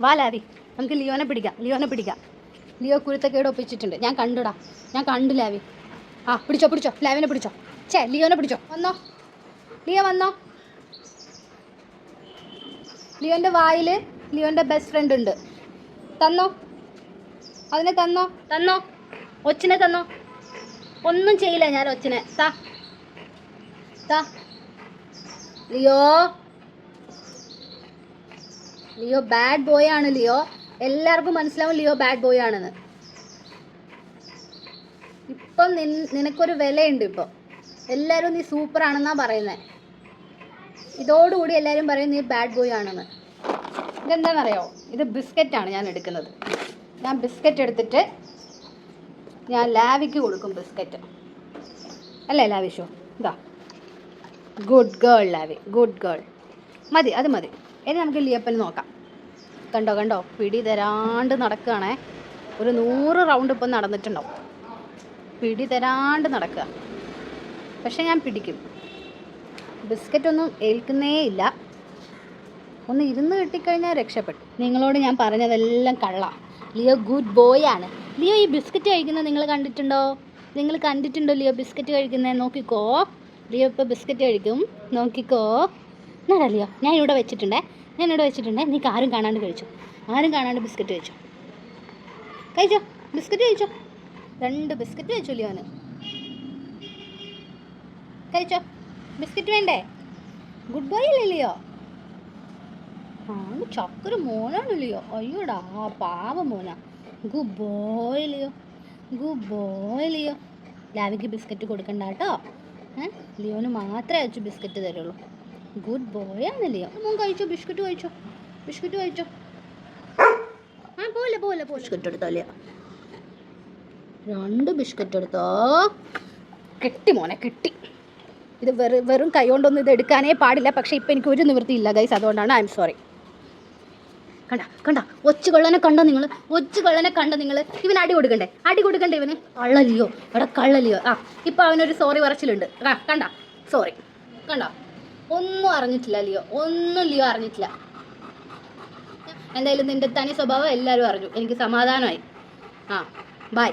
വാ ലാവി. നമുക്ക് ലിയോനെ പിടിക്കാം ലിയോനെ പിടിക്കാം. ലിയോ കുരുത്തക്കേട് ഒപ്പിച്ചിട്ടുണ്ട്. ഞാൻ കണ്ടുടാ. ഞാൻ കണ്ടു ലാവി. ആ പിടിച്ചോ പിടിച്ചോ. ലാവിനെ പിടിച്ചോ. ചേ ലിയോനെ പിടിച്ചോ. വന്നോ. ലിയോ വന്നോ. ലിയോന്റെ വായിൽ ലിയോന്റെ ബെസ്റ്റ് ഫ്രണ്ട് ഉണ്ട്. തന്നോ? അതിനെ തന്നോ? തന്നോ. ഒച്ചിനെ തന്നോ? ഒന്നും ചെയ്യില്ല ഞാൻ ഒച്ചിനെ. താ. താ. ലിയോ. ലിയോ ബാഡ് ബോയ് ആണ് ലിയോ. എല്ലാവർക്കും മനസ്സിലാവും ലിയോ ബാഡ് ബോയ് ആണെന്ന്. ഇപ്പം നിൻ നിനക്കൊരു വിലയുണ്ട് ഇപ്പോൾ എല്ലാവരും നീ സൂപ്പർ ആണെന്നാണ് പറയുന്നത് ഇതോടുകൂടി എല്ലാവരും പറയും നീ ബാഡ് ബോയ് ആണെന്ന്. ഇതെന്താണെന്നറിയോ ഇത് ബിസ്ക്കറ്റാണ് ഞാൻ എടുക്കുന്നത്. ഞാൻ ബിസ്ക്കറ്റ് എടുത്തിട്ട് ഞാൻ ലാവിക്ക് കൊടുക്കും ബിസ്ക്കറ്റ് അല്ലേ ലാവിഷോ ഇതാ good girl Lavi. Good girl മതി അത് മതി. ഇനി നമുക്ക് ലിയപ്പൽ നോക്കാം. കണ്ടോ കണ്ടോ? പിടി തരാണ്ട് നടക്കുകയാണേ. ഒരു നൂറ് റൗണ്ട് ഇപ്പം നടന്നിട്ടുണ്ടാവും. പിടി തരാണ്ട് നടക്കുക. പക്ഷെ ഞാൻ പിടിക്കും. ബിസ്ക്കറ്റ് ഒന്നും ഏൽക്കുന്നേ ഇല്ല. ഒന്ന് ഇരുന്ന് കിട്ടിക്കഴിഞ്ഞാൽ രക്ഷപ്പെട്ടു. നിങ്ങളോട് ഞാൻ പറഞ്ഞതെല്ലാം കള്ള. ലിയോ ഗുഡ് ബോയ് ആണ്. ലിയോ ഈ ബിസ്ക്കറ്റ് കഴിക്കുന്നത് നിങ്ങൾ കണ്ടിട്ടുണ്ടോ? നിങ്ങൾ കണ്ടിട്ടുണ്ടോ ലിയോ ബിസ്ക്കറ്റ് കഴിക്കുന്നത് നോക്കിക്കോ. ലിയോ ഇപ്പോൾ ബിസ്ക്കറ്റ് കഴിക്കും. നോക്കിക്കോ. എന്നാടാ ഞാൻ ഇവിടെ വെച്ചിട്ടുണ്ടേ. ഞാൻ ഇവിടെ വെച്ചിട്ടുണ്ടേ. നിനക്ക് ആരും കാണാണ്ട് കഴിച്ചു? ആരും കാണാണ്ട് ബിസ്ക്കറ്റ് കഴിച്ചു? കഴിച്ചോ? ബിസ്ക്കറ്റ് കഴിച്ചോ? രണ്ട് ബിസ്ക്കറ്റ് കഴിച്ചു ലിയോന്? കഴിച്ചോ? ബിസ്ക്കറ്റ് വേണ്ടേ? ഗുഡ് ബോയ് അല്ലേ ലിയോ? ആ ചക്കര മോനാണ് ലിയോ. അയ്യോടാ പാവ മോനാ. Good boy Leo. Good boy Leo. ലാവിക്ക് biscuit കൊടുക്കണ്ട കേട്ടോ. ലിയോന് മാത്രമേ അയച്ചു ബിസ്ക്കറ്റ് തരുള്ളൂ. ഗുഡ് ബോയ് ആണല്ലേ ലിയോ മോൻ കഴിച്ചോ? ബിസ്ക്കറ്റ് കഴിച്ചോ? ബിസ്ക്കറ്റ് കഴിച്ചോ? ആ പോലെ പോലെ ബിസ്ക്കറ്റ് എടുത്തോ ലിയോ രണ്ട് ബിസ്ക്കറ്റ് എടുത്തോ? കിട്ടി മോനെ കിട്ടി. ഇത് വെറു വെറും കൈ കൊണ്ടൊന്നും ഇത് എടുക്കാനേ പാടില്ല. പക്ഷേ ഇപ്പം എനിക്ക് ഒരു നിവൃത്തിയില്ല ഗൈസ് അതുകൊണ്ടാണ് ഐ എം സോറി കണ്ട കണ്ട. ഒച്ചു കൊള്ളനെ കണ്ടോ നിങ്ങൾ ഒച്ചു കൊള്ളനെ കണ്ടോ നിങ്ങൾ ഇവൻ അടി കൊടുക്കണ്ടേ? അടി കൊടുക്കണ്ടേ ഇവന്? കള്ളലിയോ എടാ കള്ളലിയോ ആ ഇപ്പം അവനൊരു സോറി പറച്ചിലുണ്ട്. ആ കണ്ട? സോറി കണ്ടോ? ഒന്നും അറിഞ്ഞിട്ടില്ല ലിയോ. ഒന്നും ലിയോ അറിഞ്ഞിട്ടില്ല. എന്തായാലും നിന്റെ തനി സ്വഭാവം എല്ലാവരും അറിഞ്ഞു. എനിക്ക് സമാധാനമായി. ആ ബൈ